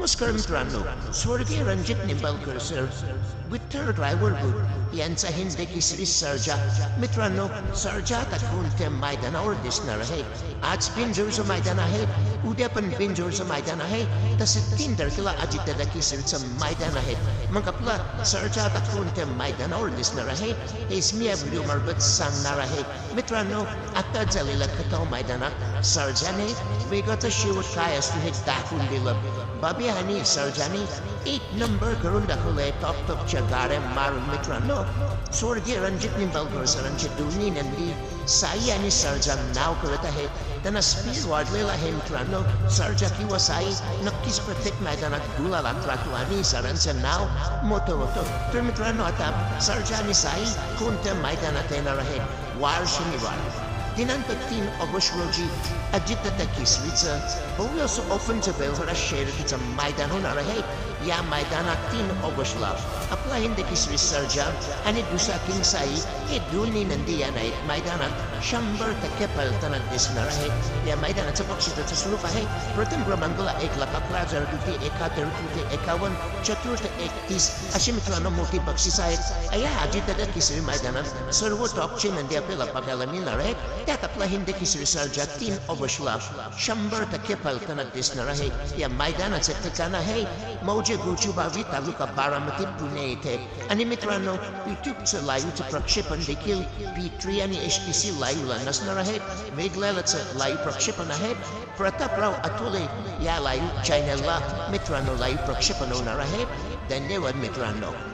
नमस्कार मित्रांनो. स्वर्गीय रणजित निंबाळकर सर विठ्ठल ड्रायव्हर बुट यांचा हिंदी केसरी सर्जा. मित्रांनो सर्जा आता कोणत्या मैदानावर दिसणार आहे. आज बिंजोरचं मैदान आहे. उद्या पण बिंजोरचं मैदान आहे. तसे तीन तारखेला अजितदादा केसरीचं मैदान आहे. मग आपला सर्जा आता कोणत्या मैदानावर दिसणार आहे. हेच मी या व्हिडिओ मार्फत सांगणार आहे. मित्रांनो आता झालेला खटाव मैदानात सर्जाने वेगाचा शेवट काय असतो हे दाखवून दिलं. बाबी आणि सर्जाने एक नंबर करून दाखवलंय टॉप टॉपच्या गाड्या मारून. मित्रांनो स्वर्गीय रणजित निंबाळकर सरांचे दोन्ही नंदी साई आणि सर्जा नाव करत आहेत त्यांना स्पीड वाढलेला आहे मित्रांनो. सर्जा किंवा साई नक्कीच प्रत्येक मैदानात गुलालात राहतो आणि सरांचं नाव मोठं होतं. तर मित्रांनो आता सर्जा आणि साई कोणत्या मैदानात येणार आहेत? वार शनिवार दिनांक तीन ऑगस्ट रोजी अजितदादा केसरीचं भव्य असं ओपनचं व्यवहार शर्यतीचं मैदान होणार आहे या मैदानात तीन ऑगस्टला आपला हिंद केसरी सर्जा आणि दुसरा किंग साई हे दोन्ही नंदी या नाहीत मैदानात शंभर टक्के पळताना दिसणार आहे या मैदानाचं बक्षिसाचं स्वरूप आहे प्रथम क्रमांकाला एक लाख अकरा हजार रुपये एकाहत्तर रुपये एकावन्न चतुर्थ एकतीस अशी मित्रांनो मोठी बक्षीस आहेत या अजितदादा केसरी मैदानात सर्व टॉपचे नंदी आपल्याला बघायला मिळणार आहेत त्यात आपला हिंद केसरी तीन ऑगस्टला शंभर टक्के पळताना दिसणार आहे या मैदानाचं ठिकाण आहे मौजे गोचुबावी तालुका बारामती पुणे येथे आणि मित्रांनो युट्यूबचं लाईव्हचं प्रक्षेपण देखील पी थ्री आणि एच टी सी लाईव्हला नसणार आहे वेगळ्याचं लाईव्ह प्रक्षेपण आहे प्रतापराव अतुले या लाईव्ह चॅनलला मित्रांनो लाईव्ह प्रक्षेपण होणार आहे धन्यवाद मित्रांनो